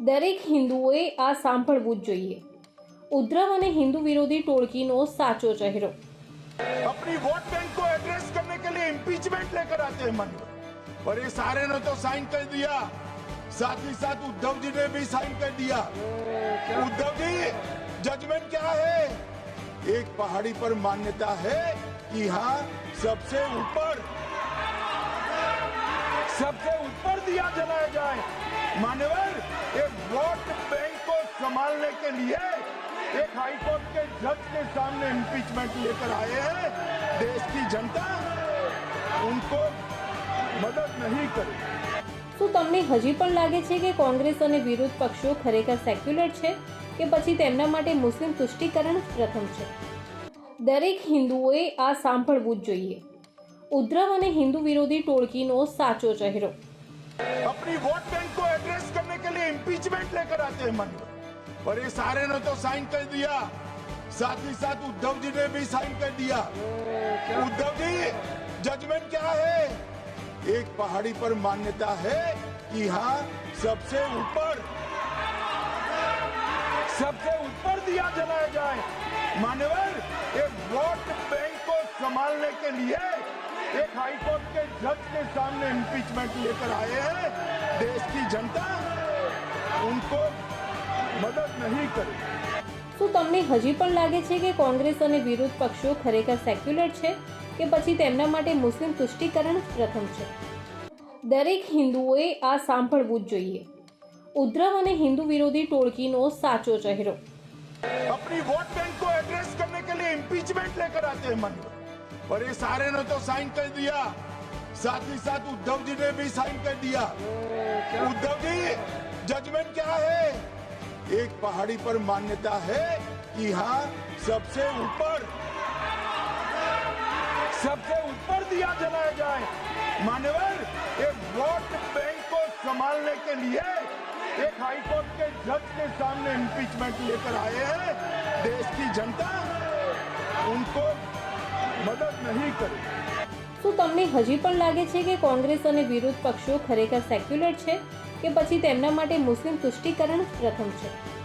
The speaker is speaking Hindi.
દરેક હિન્દુઓએ આ સાંભળવું જ જોઈએ ઉદ્ધવ અને હિન્દુ વિરોધી ટોળકીનો સાચો ચહેરો अपनी वोट बैंक को एड्रेस करने के लिए इम्पीचमेंट लेकर आते हैं मन में और ये सारे ने तो साइन कर दिया साथ ही साथ उद्धव जी ने भी साइन कर दिया उद्धव जी जजमेंट क्या है एक पहाड़ी पर मान्यता है कि यहाँ सबसे ऊपर सबसे ऊपर दिया जलाया जाए मान्यवर लिए एक हाईकोर्ट के जज के सामने इम्पीचमेंट लेकर आए हैं देश की जनता उनको मदद नहीं करेगी શું તમને હજી પણ લાગે છે કે કોંગ્રેસ અને વિરોધ પક્ષો ખરેખર સેક્યુલર છે કે પછી તેમના માટે મુસ્લિમ તુષ્ટિકરણ જ પ્રથમ છે દરેક હિન્દુઓએ આ સાંભળવું જ જોઈએ ઉદ્ધવ અને હિન્દુ વિરોધી ટોળકીનો સાચો ચહેરો अपनी वोट बैंक को एड्रेस करने के लिए इम्पीचमेंट लेकर आते हैं मन में और ये सारे ने तो साइन कर दिया। साथ ही साथ उद्धव जी ने भी साइन कर दिया। उद्धव जी जजमेंट क्या है? एक पहाड़ी पर मान्यता है कि यहाँ सबसे ऊपर सबसे ऊपर दिया जलाया जाए। मान्यवर एक वोट बैंक को संभालने के लिए एक हाईकोर्ट के जज के सामने इम्पीचमेंट लेकर आए हैं। देश की जनता, उनको मदद नहीं करेगी શું તમને હજી પણ લાગે છે કે કોંગ્રેસ અને વિરોધ પક્ષો ખરેખર સેક્યુલર છે કે પછી તેમના માટે મુસ્લિમ તુષ્ટિકરણ જ પ્રથમ છે દરેક હિન્દુઓએ આ સાંભળવું જ જોઈએ ઉદ્ધવ અને હિન્દુ વિરોધી ટોળકીનો સાચો ચહેરો अपनी वोट बैंक को एड्रेस करने के लिए इम्पीचमेंट लेकर आते हैं मन में और ये सारे ने तो साइन कर दिया साथ ही साथ उद्धव जी ने भी साइन कर दिया उद्धव जी जजमेंट क्या है एक पहाड़ी पर मान्यता है कि यहाँ सबसे ऊपर सबसे ऊपर दिया जलाया जाए मान्यवर एक वोट बैंक को संभालने के लिए एक हाईकोर्ट के जज के सामने इम्पीचमेंट लेकर आए हैं देश की जनता उनको मदद नहीं करेगी શું તમને હજી પણ લાગે છે કે કોંગ્રેસ અને વિરોધ પક્ષો ખરેખર સેક્યુલર છે કે પછી તેમના માટે મુસ્લિમ તુષ્ટિકરણ પ્રથમ છે.